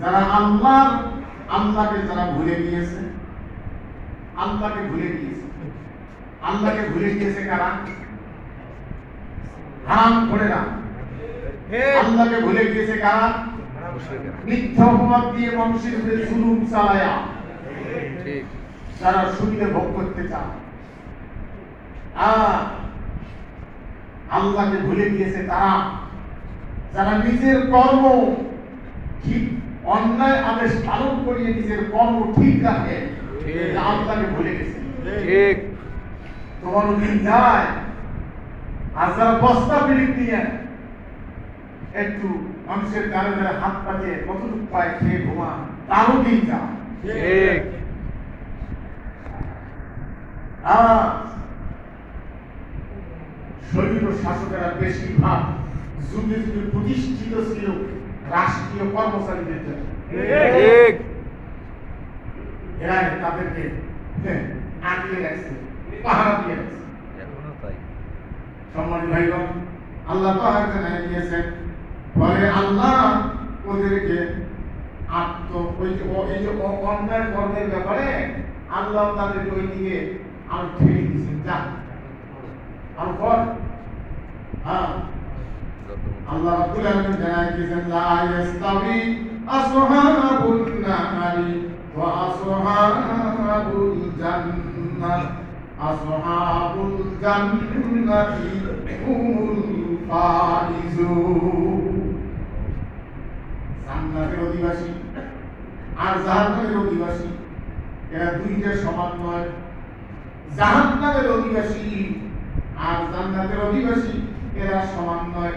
যারা আল্লাহ আল্লাহকে যারা ভুলে গিয়েছে আল্লাহকে ভুলে গিয়েছে। আল্লাহকে ভুলে গিয়েছে কারা? হারাম করেরা আল্লাহকে ভুলে গিয়েছে কারা? মিথ্যা অপবাদ দিয়ে মানুষের উপরে জুলুম চালায়া। যারা সুবিধা ভোগ করতে চায়। আর আল্লাহকে ভুলে গিয়েছে তারা। যারা নিজের কর্ম ঠিক অন্যায় আদেশ পালন করিয়ে নিজের কর্ম ঠিক রাখে। আল্লাহকে ভুলে গেছে ঠিক। তোমারও দিন যায় আর যারা বস্তা পিড়িত নিয়ে একটু মানুষের হাত পাতে কতটুকু পায় খেয়ে ঘুমা তারও দিন যায়। ঠিক। আর শৈল শাসকেরা বেশিরভাগ যুগে যুগে প্রতিষ্ঠিত ছিল। রাষ্ট্রীয় কর্মচারীদের জন্য। এরা তাদেরকে হ্যাঁ, আটকে রাখছে পাহারা দিয়ে রাখছে। ভাইগণ আল্লাহ পাহাড় জানাই দিয়েছেন। বলে আল্লাহ ওদেরকে আত্ম ওই যে এই যে অন্যায় কর্মের ব্যাপারে আল্লাহ তাদেরকে ওই দিকে আর ঠেলে দিয়েছেন। যা। আর কর হ্যাঁ। আল্লাহ রাব্বুল আলামিন দিয়েছেন লা ইয়াস্তাবি আসহাবুন নারি ওয়া আসহাবুল জান্নাহ আসহাবুল জান্নাতি হুমুল ফাইজুন জান্নাতের অধিবাসী আর জাহান্নামের অধিবাসী, এরা দুইটা সমান নয়। জাহান্নামের অধিবাসী আর জান্নাতের অধিবাসী, এরা সমান নয়।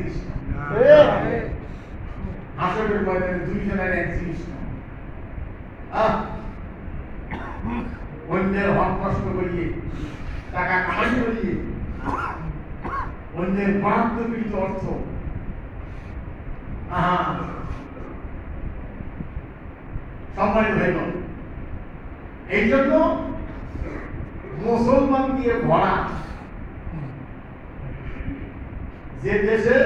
অন্যের হক নষ্ট করিয়ে, টাকা কামাই করিয়ে, অন্যের বরাদ্দ অর্থ। সম্মানিত ভাইগণ, এই জন্য মুসলমান দিয়ে ভরা। যে দেশে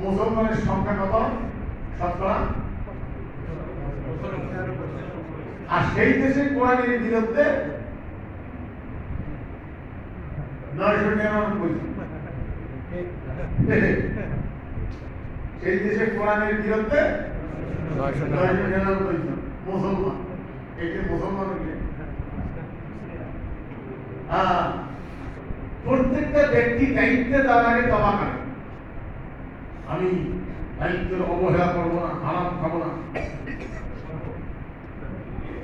মুসলমানের সংখ্যা কত? শতকরা আর সেই দেশে কোরআনের বিরুদ্ধে নয়শো নিরানব্বই সেই দেশে কোরআনের বিরুদ্ধে নয়শো নিরানব্বই। নিরানব্বই মুসলমান। এটি মুসলমান প্রত্যেকটা ব্যক্তি দায়িত্বে তার আগে তবা করে। আমি দায়িত্বের অবহেলা করব না হারাম খাব না।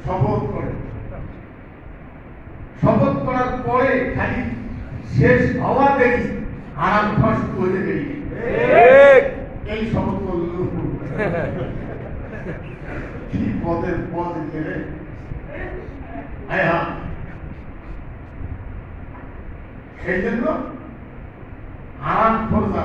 শপথ করে। শপথ করার পরে খালি শেষ হওয়া দেরি হারাম খাওয়া শুরু হতে দেরি এই শপথ করল কি পদের পদ গেলে? হ্যাঁ হ্যাঁ সেই জন্য হারাম খোঁজা।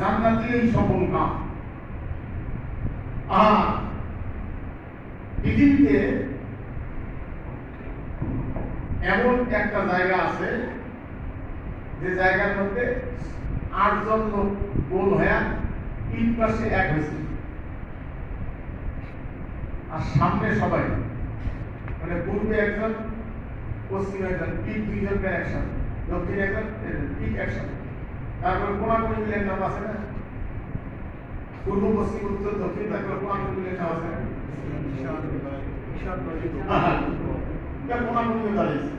জান্নাতীরাই সফল কাম আর পৃথিবীতে এমন একটা জায়গা আছে, যে জায়গার মধ্যে আটজন লোক গোল হয়ে তিন পাশে এক হয়েছে। আর সামনে সবাই মানে পূর্বে একজন, পশ্চিমে একজন পিক দুইজনকে একসাথে, দক্ষিণে একজন পিক একসাথে। তারপরে কোনাকুনি মিলের নাম আছে না? পূর্ব পশ্চিম উত্তর দক্ষিণ তাকে কোনাকুনি লেখা আছে এটা কোনাকুনি দাঁড়িয়েছে।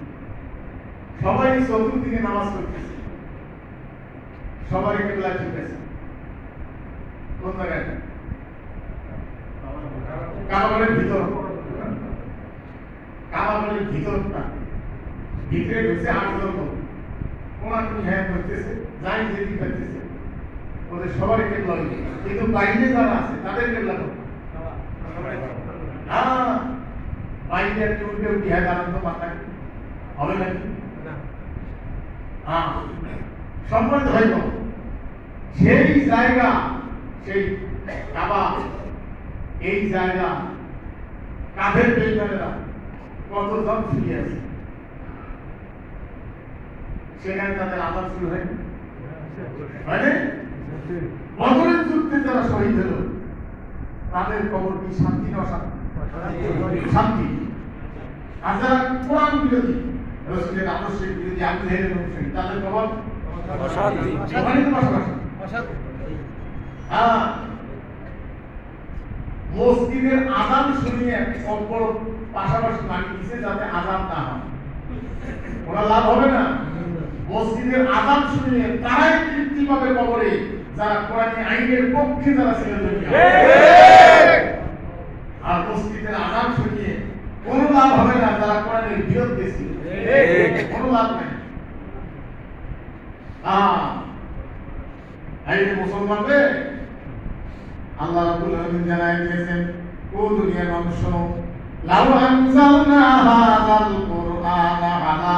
সবাই চতুর্দিকে নামাজ করতেছে সবাই কেবলা ঠিক আছে কোন জায়গায়? কাবাগরের ভিতর। কাবাগরের ভিতরটা ভিতরে ঢুকছে আটজন লোক। কোনাকুনি হ্যাঁ করতেছে যাই যেদিন করতেছে ওদের সবারই কেবলা হইবে কিন্তু বাইরে যারা আছে তাদের কেবলা হ্যাঁ বাইরে একটু উল্টে উঠি হ্যাঁ দাঁড়ান তো মাথায়। হবে নাকি? হ্যাঁ। সম্মানিত ভাই সেই জায়গা সেই কাবা এই জায়গা বেইমানেরা কতজন ফিরে আছে সেখানে তাদের আবার শুরু হয়। মানে? বদরের যুদ্ধে যারা শহীদ হলো তাদের কবর কি শান্তি না অশান্তি? শান্তি। আর যারা কোরআন বিরোধী রসুলের আদর্শের বিরোধী অনুসারী তাদের অশান্তি। হ্যাঁ। মসজিদের আজান শুনিয়ে কবর পাশাপাশি মাটি দিছে যাতে আজান না হয়। ওরা লাভ হবে না? মসজিদের আজান শুনিয়ে তারাই তৃপ্তি পাবে কবরে যারা কোরআনী আইনের পক্ষে যারা ছিল দুনিয়া আর মসজিদের আজান শুনিয়ে কোনো লাভ হবে না যারা কোরআনের বিরুদ্ধে ছিল ঠিক। কোনো লাভ নাই। এই মুসলমানদের আল্লাহ রাব্বুল আলামিন জানায় দিয়েছেন ও দুনিয়ার মানুষ শোনো লাউ আনজালনা হাযাল কুরআনা আলা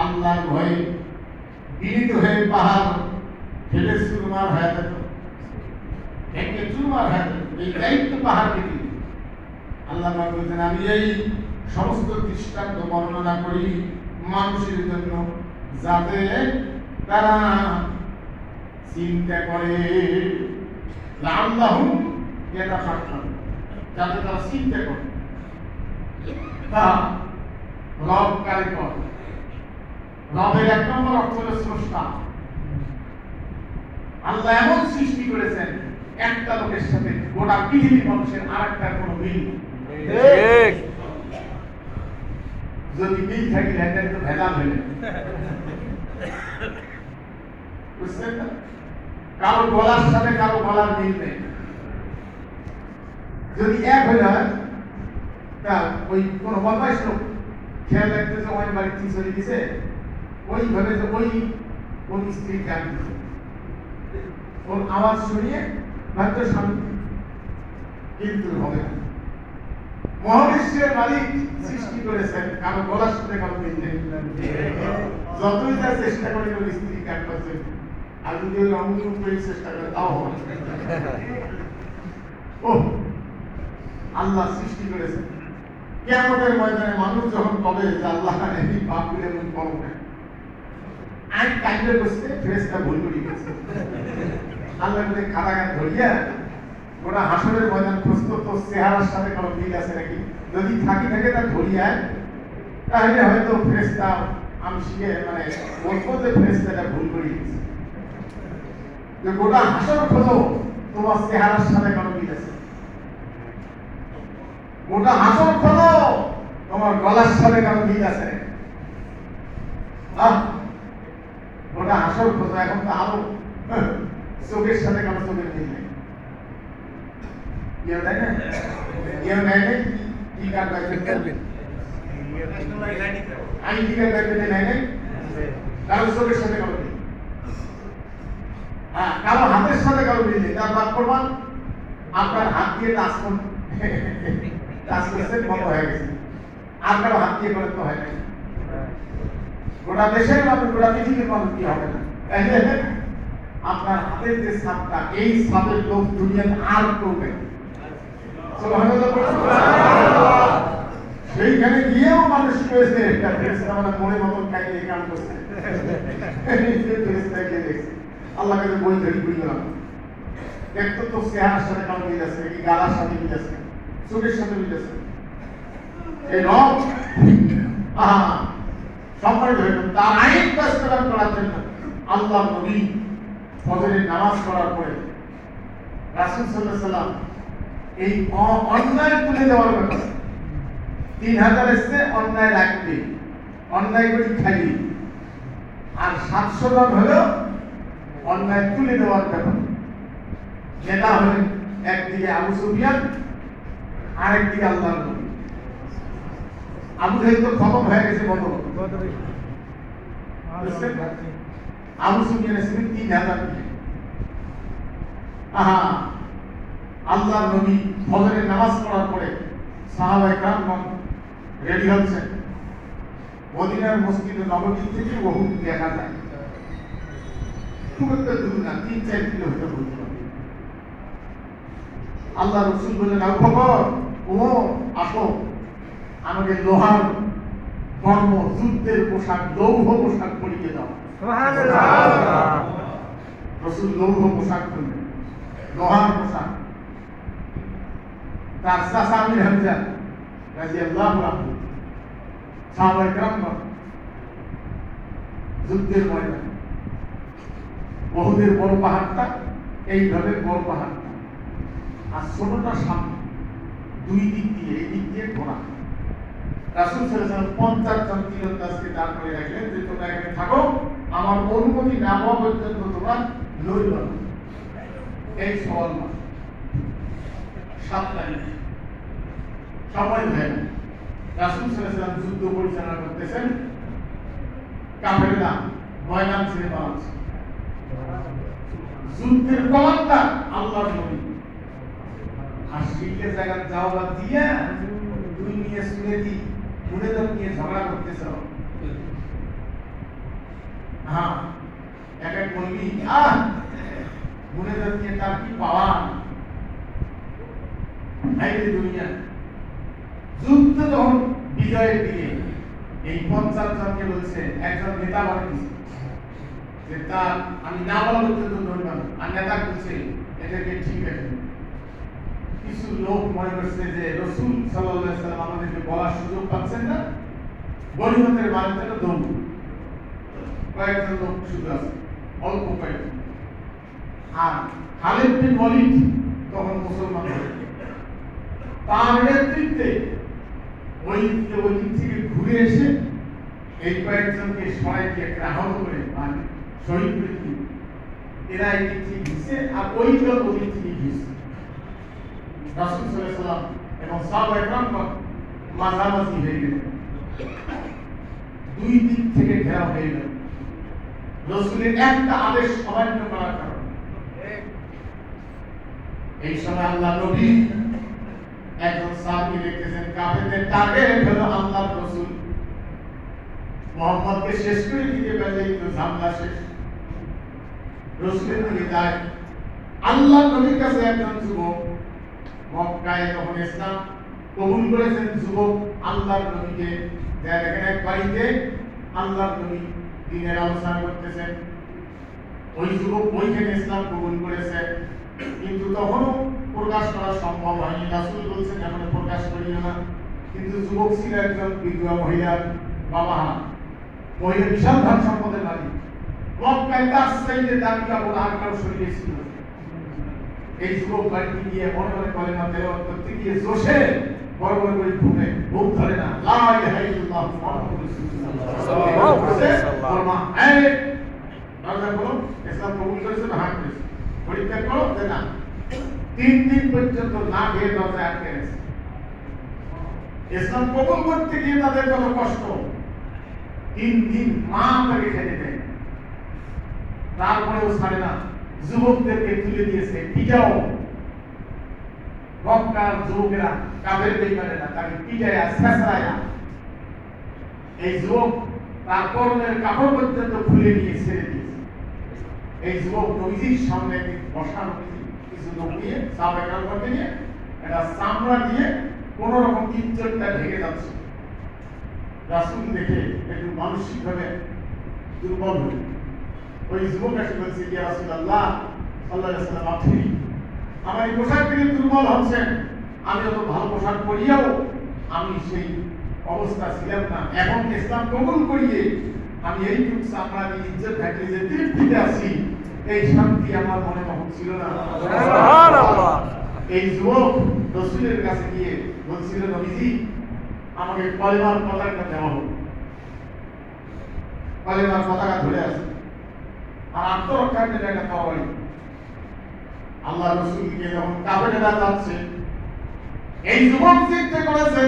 আল্লাহর ভয়ে বিনীত হয়ে পাহাড় ফেলে চুরমার হয়ে যেত। ভেঙে চুরমার হয়ে যেত। এই দায়িত্ব পাহাড়কে দিই আল্লাহ বলছেন, আমি এই সমস্ত দৃষ্টান্ত বর্ণনা করি মানুষের জন্য যাতে তারা চিন্তা করে। লাল্লাহুম ইয়াতাফাক্কারুন। যাতে তারা চিন্তা করে। তা রব কারিগর রবের এক নম্বর অর্থ হলো স্রষ্টা। আল্লাহ এমন সৃষ্টি করেছেন একটা লোকের সাথে গোটা পৃথিবীর মানুষের আর একটা কোনো মিল যদি মিল থাকি এটা তো ভেজাল হইলে বুঝছেন না কারও গলার সাথে কারও গলার মিল নেই। যদি এক হয়ে যায় তা ওই কোনো বদমাইশ লোক খেয়াল রাখতেছে ওই বাড়ি চলে গেছে ওইভাবে ওই স্ত্রী ওর আওয়াজ শুনিয়ে স্বামী কিন্তু হবে না। মহাবিশ্বের মালিক সৃষ্টি করেছেন কারও কারও যতই যা চেষ্টা করে স্ত্রী আর যদি ওই অঙ্গুল করে চেষ্টা করে, তাও ও, আল্লাহ সৃষ্টি করেছেন। কেমতের ময়দানে মানুষ যখন কবে যে আল্লাহ এই পাপ আই কাইন্ডে বসতে ফ্রেসটা ভুল করে গেছে। আল্লাহ বলে কারাগার ধরিয়া ওরা হাসরের ময়দান খুঁজত তো চেহারার সাথে কোনো মিল আছে নাকি? যদি থাকি থাকে তা ধরিয়া তাহলে হয়তো ফ্রেসটা আমি মানে বলব যে ফ্রেসটা ভুল করে গেছে। গোটা হাসর খোঁজো তোমার চেহারার সাথে কোনো মিল আছে? গোটা হাসর খোঁজো তোমার গলার সাথে কোনো মিল আছে আহ, গোটা হাসর খোঁজো এখন তো আরও হ্যাঁ, চোখের সাথে কোনো চোখের মিল নেই। কার কার কারও হ্যাঁ কারও হাতের সাথে কারও নেই। তার আপনার হাত দিয়ে টাচ করুন করছেন বন্ধ হয়ে গেছে। আর কারও হাত দিয়ে করে তো হয় নাই। গোটা দেশের মানুষ গোটা পৃথিবীর মানুষ কি হবে না? আপনার হাতের যে সাপটা, এই সাপের লোক দুনিয়াতে আর করবে সেইখানে গিয়েও মানুষ পেয়েছে ফেরেশতা মানে মনে মতন খাইয়ে করছে। আল্লাহ কাছে বই ধরি বুঝ গেলাম দেখতো তো চেহারার সাথে কাম মিল কি গালার সাথে মিল আছে, চোখের সাথে মিল আছে। এই আহা করার জন্য আল্লাহ নামাজ পড়ার পরে রাসূল অন্যায় তুলে দেওয়ার তিন হাজার অন্যায় অন্যায় আর সাতশো জন হলো অন্যায় তুলে দেওয়ার ব্যাপার। নেতা হলেন একদিকে আবু সুফিয়ান, আরেকদিকে আল্লাহ নবী। আবু তো খতম হয়ে গেছে বন্ধ আবু সুফিয়ান ছিলেন তিন হাজার আহা আল্লাহ নবী ফজরের নামাজ পড়ার পরে সাহাবায় কারণ রেডি হচ্ছে মদিনার মসজিদ নবদ্বীপ থেকে বহু দেখা যায় খুব একটা দূর না তিন চার কিলোমিটার দূর আল্লাহ রসুল বললেন, আবু খবর ও, আসো। আমাকে লোহার কর্ম যুদ্ধের পোশাক লৌহ পোশাক পরিয়ে দাও। রসুল লৌহ পোশাক পরলেন লোহার পোশাক। তার চাচা আমির হামজা রাদিয়াল্লাহু আনহু সাহাবায়ে কেরামগণ যুদ্ধের ময়দানে বহুদের বড় পাহাড়টা এইভাবে বড় পাহাড়টা। আর ছোটটা সামনে দুই দিক দিয়ে এই দিক দিয়ে ঘোরা। রাসুল সাল্লাল্লাহু পঞ্চাশ জন তীরন্দাজকে করে রাখলেন যে, তোমরা এখানে থাকো, আমার অনুমতি না হওয়া পর্যন্ত তোমরা লড়িব না। এই সওয়াল মাস। সময় হয় না রাসুল সাল্লাল্লাহু যুদ্ধ পরিচালনা করতেছেন। কাফেররা ময়দান ছেড়ে পালাচ্ছে। যুদ্ধের কমান্ডার আল্লাহর নবী। আর শিখে জায়গা যাওয়া দিয়া তুই নিয়ে শুনে দি তো নিয়ে ঝগড়া করতেছ হ্যাঁ এক এক বলবি আহ তো নিয়ে তার কি পাওয়া হাইরে দুনিয়া যুদ্ধ যখন বিজয়ের দিকে এই পঞ্চাশ জনকে বলছে একজন নেতা বলে দিছে যে তার আমি না বলা পর্যন্ত ধরলাম আর নেতা বলছে এদেরকে ঠিক আছে কিছু লোক মনে করছে যে রসুল সাল্লাম আমাদেরকে বলার সুযোগ পাচ্ছেন না। গরিবতের মানুষের দম কয়েকজন লোক শুধু আছে, অল্প কয়েকজন। আর তখন মুসলমান তার নেতৃত্বে ওই ওই থেকে ঘুরে এসে এই কয়েকজনকে সবাই দিয়ে করে মানে শহীদ এরা এই দিক আর ওই ওই রাসূল সাল্লাম এবং সাহাবা একরামগণ মাঝামাঝি হয়ে গেলেন দুই দিক থেকে ঘেরা হয়ে গেল রসুলের একটা আদেশ অমান্য করার কারণে এই সময় আল্লাহ নবী একজন সাহাবী দেখতেছেন কাফেরদের টার্গেট হলো আল্লাহর রসুল মোহাম্মদকে শেষ করে দিতে পারলেই তো ঝামেলা শেষ রসুলের দিকে যায় আল্লাহ নবীর কাছে একজন যুবক মক্কায় তখন ইসলাম কবুল করেছেন যুবক আল্লাহর নবীকে। যা দেখেন বাড়িতে আল্লাহর নবী দিনের আলোচনা করতেছেন। ওই যুবক ওইখানে ইসলাম কবুল করেছে। কিন্তু তখনও প্রকাশ করা সম্ভব হয়নি। রাসুল বলছেন, এখন প্রকাশ করিও না। কিন্তু যুবক ছিল একজন বিধবা মহিলার বাবা হা মহিলা বিশাল ধন সম্পদের মালিক। মক্কায় তার চাইতে দামি কাপড় আর কারও শরীরে ছিল। এই যুবক বাড়িতে গিয়ে মনে মনে কলেমা তেলাওয়াত করতে গিয়ে জোশে বড় বড় করে ঘুমে ঘুম ধরে না লা ইলাহা ইল্লাল্লাহ মুহাম্মাদুর রাসূলুল্লাহ বলমা এই দরজা খোলো ইসলাম কবুল করেছে না করো না তিন দিন পর্যন্ত না খেয়ে দরজায় আটকে গেছে ইসলাম কবুল করতে গিয়ে কত কষ্ট তিন দিন মা তাকে খেতে দেয় তারপরেও ছাড়ে না যুবকদেরকে তুলে দিয়েছে, পিটাও। মক্কার যুবকেরা কাদের বেইমানেরা তাকে এই যুবক তার পরনের কাপড় পর্যন্ত খুলে নিয়ে ছেড়ে দিয়েছে। এই যুবক সামনে বসা নবীজি, কিছু লোক নিয়ে সাবেকার করতে নিয়ে চামড়া দিয়ে কোন রকম ইজ্জতটা ঢেকে যাচ্ছে। রাসুল দেখে একটু মানসিকভাবে দুর্বল হয়ে ওই যুবক এসে বলছে ইয়া আপনি আমার এই পোশাক থেকে দুর্বল হচ্ছেন। আমি অত ভালো পোশাক পরিয়াও আমি সেই অবস্থা ছিলাম না। এখন ইসলাম কবুল করিয়ে আমি এইটুক চামড়া দিয়ে ইজ্জত যে তৃপ্তিতে আছি এই শান্তি আমার মনে তখন ছিল না। এই যুবক রসুলের কাছে গিয়ে বলছিল নবীজি আমাকে কলেমার পতাকা দেওয়া হোক। কলেমার পতাকা ধরে আছে আর আত্মরক্ষার একটা তরবারি আল্লাহ রসুলকে যখন কাপড়েরা যাচ্ছে, এই যুবক চিন্তা করেছে,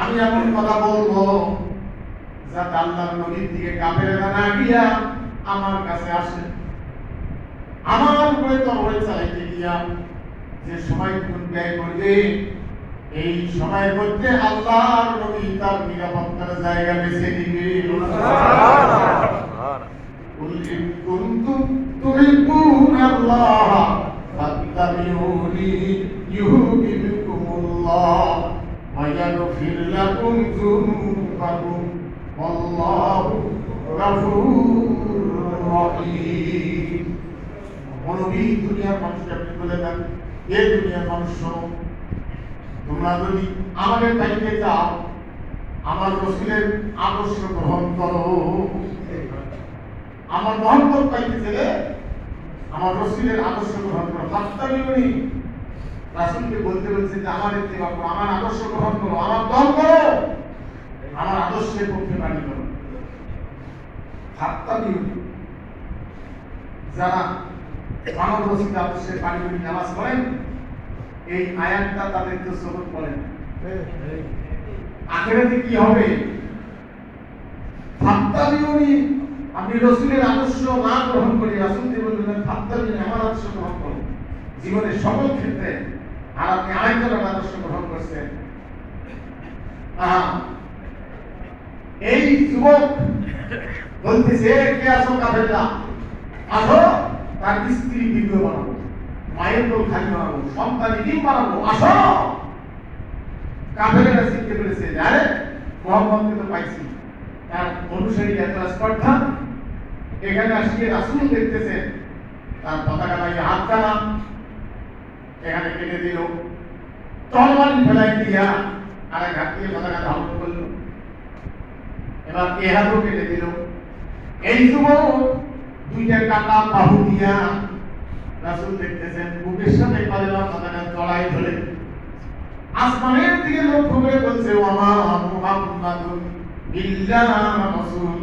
আমি এমন কথা বলব যাতে আল্লাহ নবীর দিকে কাপড়েরা না গিয়া আমার কাছে আসে। আমার উপরে তরবারি চালাইতে গিয়া যে সময় কোন ব্যয় করবে, এই সময়ের মধ্যে আল্লাহর নবী তার নিরাপত্তার জায়গা বেছে নিবে। قل إن كنتم تحبون الله فاتبعوني يحببكم الله ويغفر لكم ذنوبكم والله غفور رحيم মনোবী দুনিয়ার মানুষকে আপনি বলে দেন এ দুনিয়ার মানুষ শোনো তোমরা যদি আমাদের পাইতে চাও আমার রসুলের আদর্শ গ্রহণ করো আমার মহব্বত পাইতে গেলে আমার রসুলের আদর্শ গ্রহণ করো। হাত্তা বিবরী রাসুলকে বলতে বলছে যে, আমার ইত্তেবা করো আমার আদর্শ গ্রহণ করো, আমার দল করো, আমার আদর্শের পক্ষে বাণী করো। হাত্তা বিবরী যারা মানব রসিদ আদর্শের বাণী করি, নামাজ পড়েন, এই আয়াতটা তাদের তো সবক বলেন আখেরাতে কি হবে? ফাত্তাবিউনি আপনি রসুলের আদর্শ না গ্রহণ করি রাসূল যে বললেন ফাত্তাবিউনি আমার আদর্শ গ্রহণ করুন জীবনের সকল ক্ষেত্রে আর আপনি আরেকজনের আদর্শ গ্রহণ করছেন। এই যুবক বলতেছে, কে আসো কাফেররা? আসো তার স্ত্রী ভিডিও বানাবো। মায়ের দোল খালি বানাবো সন্তানের ডিম বানাবো। আসো কাফেরেরা শিখতে পেরেছে, আরে, মোহাম্মদকে তো পাইছি। তার অনুসারী এত স্পর্ধা এখানে আসিয়ে রাসুল দেখতেছেন। তার পতাকা লাগিয়ে হাত টানা এখানে কেটে দিল। তলবারি ফেলাই দিয়া আর এক হাত দিয়ে পতাকা ধারণ করল। এবার এ হাতও কেটে দিল। এই যুবক দুইটা কাটা বাহু দিয়া রাসুল দেখতেছেন। বুকের সাথে পালেমা পতাকা জড়াই ধরে। আসমানের দিকে লক্ষ্য করে বলছে ওমা মুহাম্মাদুন ইল্লা রাসূল।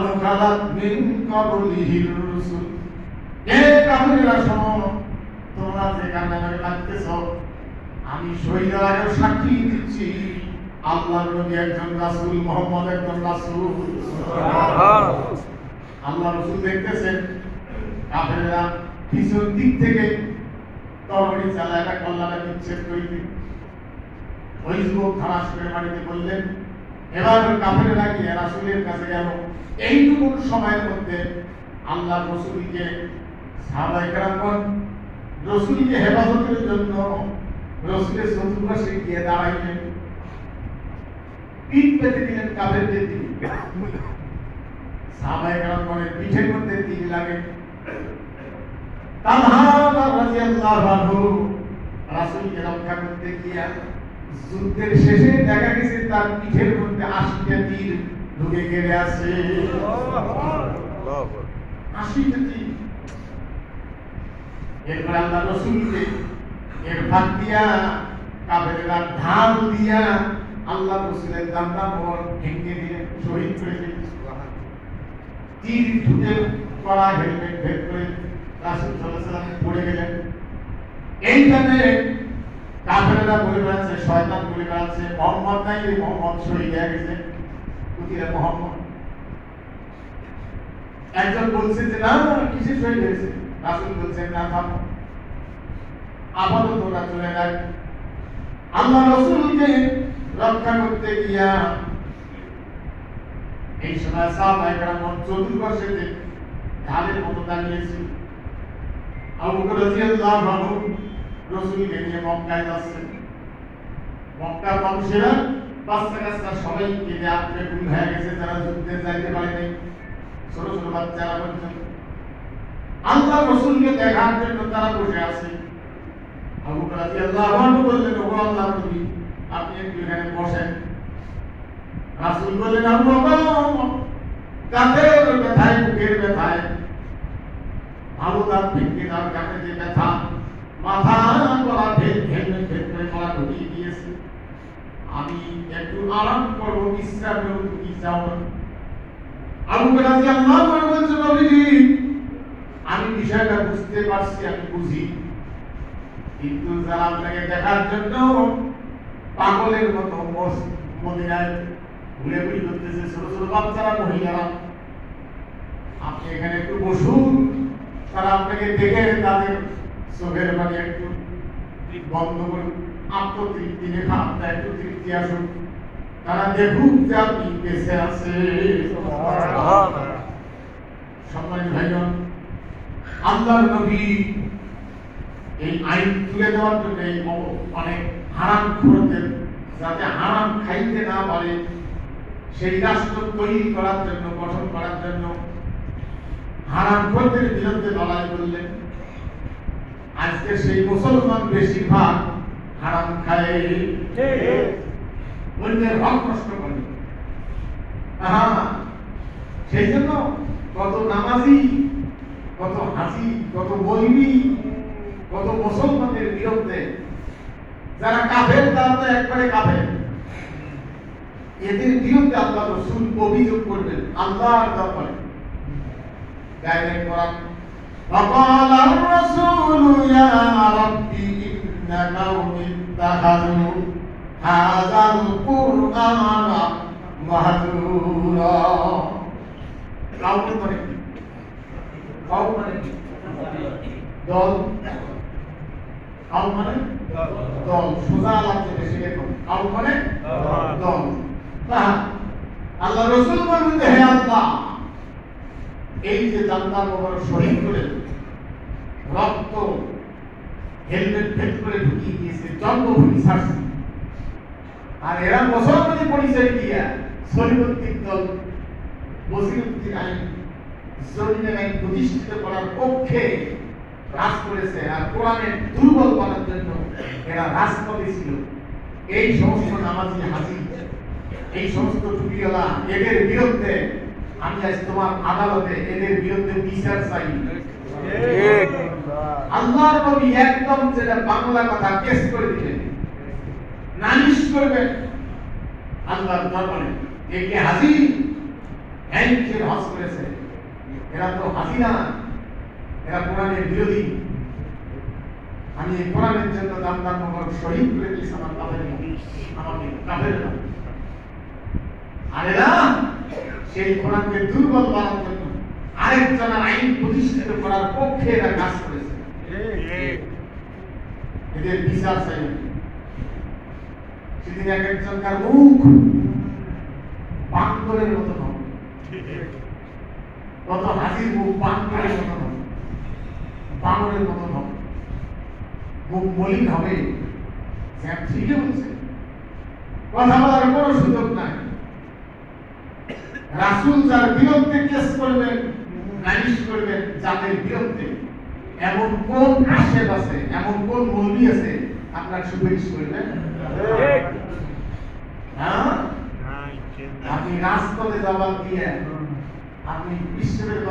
قد خلت من قبله الرسل এ কাফিররা শোনো তোমরা যে কান্না করে কাঁদতেছ আমি শহীদের আগে সাক্ষী দিচ্ছি আল্লাহর নবী একজন রাসূল মুহাম্মদ একজন রাসূল আল্লাহ রসুল দেখতেছেন কাফেররা পিছন দিক থেকে তরবারি চালায় একটা কল্যাণে বিচ্ছেদ করিতে ওই যুবক খালাস করে মাটিতে বললেন এবার কাফেররা গিয়ে রাসূলের কাছে গেল এইটুকু সময়ের মধ্যে আল্লাহ রসুলকে সাহাবায়ে কেরামগণ রসুলকে হেফাজতের জন্য রসুলের চতুর্পাশে গিয়ে দাঁড়াইলেন। পিঠ পেতে দিলেন কাফেরদের দিকে। সাহাবায়ে কেরামগণের পিঠের মধ্যে তীর লাগে। রক্ষা করতে গিয়া যুদ্ধের শেষে দেখা গেছে তার পিঠের মধ্যে আশিটা তীর ঢুকে গেলে গেলেন। এইখানে কাফেরেরা বলে বেড়াচ্ছে, শয়তান বলে বেড়াচ্ছে, মোহাম্মদ নাই মোহাম্মদ শহীদ হয়ে গেছে। কুতিরা মোহাম্মদ? একজন বলছে যে, না কিসে শহীদ হয়েছে? রাসুল বলছেন, না, থামো। আপাতত ওরা চলে যায় আল্লাহ রসুলকে রক্ষা করতে গিয়া এই সময় সাহাবায়ে কেরাম চতুর্পাশে ঢালের মতো দাঁড়িয়েছে আবু রাদিয়াল্লাহু আনহু রাসূলকে নিয়ে মক্কায় যাচ্ছেন। মক্কার মানুষেরা যাইতে পারেনি ছোট ছোট তারা বসে আছে। আপনি বসেন। রাসূল বললেন, আবু কাঁধের দাঁত ভেঙে মাথা ভেদ করে গলা ঢুকিয়ে দিয়েছে। আমি একটু আরাম করব বিশ্রাম তুমি যাও না আবু রাদিয়াল্লাহু আনহু বলছেন নবীজি আমি বিষয়টা বুঝতে পারছি, আমি বুঝি। কিন্তু যারা আপনাকে দেখার জন্য পাগলের মতো মদিনায় ঘুরে ঘুরি করতেছে ছোট ছোট বাচ্চারা, মহিলারা। আপনি এখানে একটু বসুন, তারা আপনাকে দেখে তাদের চোখের পানি একটু বন্ধ করুন। তৃপ্তি তারা যে নবী এই আইন তুলে মানে হারাম যাতে হারাম খাইতে না পারে, সেই রাষ্ট্র তৈরি করার জন্য, গঠন করার জন্য হারাম খোরদের বিরুদ্ধে লড়াই করলেন। আজকে সেই মুসলমান বেশিরভাগ হারাম খায় অন্যের হক নষ্ট করে আহা, সেই জন্য কত নামাজি কত হাসি কত বলবি কত মুসলমানের বিরুদ্ধে যারা কাফের তারা তো একবারে কাফের এদের বিরুদ্ধে আল্লাহ রসুল অভিযোগ করবেন আল্লাহর দরবারে গায়ে কোরআন فقال الرسول يا رب إن قومي اتخذوا هذا القرآن مهجورا কাউকে মানে কি কাউ মানে কি দল কাউ মানে দল সোজা লাগছে বেশি দেখুন কাউ মানে দল হ্যাঁ আল্লাহ রসুল বলবেন যে, হে আল্লাহ এই যে জান্নার মোবারক শহীদ করে রক্ত হেলমেট ভেদ করে ঢুকিয়ে দিয়েছে, জন্মভূমি ছাড়ছে আর এরা মুসলমানের পরিচয় দিয়া সলিমুদ্দিন দল বসিরুদ্দিন আইন জমিনের আইন প্রতিষ্ঠিত করার পক্ষে রাজ করেছে আর কোরআনের দুর্বল করার জন্য এরা রাজপথে ছিল। এই সমস্ত নামাজি হাজি, এই সমস্ত টুপিওয়ালা, এদের বিরুদ্ধে আমি আজ তোমার আদালতে এদের বিরুদ্ধে বিচার চাই। আল্লাহর নবী একদম যেটা বাংলা কথা কেস করে দিলেন। নালিশ করবেন আল্লাহর দরবারে। যে কে হাজি? হ্যান্ডের হজ করেছে? এরা তো হাজি না। এরা কোরআনের বিরোধী। আমি কোরআনের জন্য দাম দাম নম্বর শহীদ করে দিয়েছি আমার কাপের আমাকে কাপের আর এরা সেই কোরআনকে দুর্বল করার জন্য আরেকজনের আইন প্রতিষ্ঠিত করার পক্ষে এরা কাজ করেছে। এদের বিচার চাই। সেদিন এক একজনকার মুখ মতো মুখ মতো বানরের মতো মুখ মলিন হবে। স্যার ঠিকই বলছে। কথা বলার কোনো সুযোগ নাই। রাসূল যার বিরুদ্ধে কেস করবেন, নালিশ করবেন, যাদের বিরুদ্ধে এমন কোন আশেপ আছে এমন কোন মৌলী আছে আপনার সুপারিশ করবেন? হ্যাঁ? আপনি রাজপথে জবাব দিয়ে আপনি বিশ্বের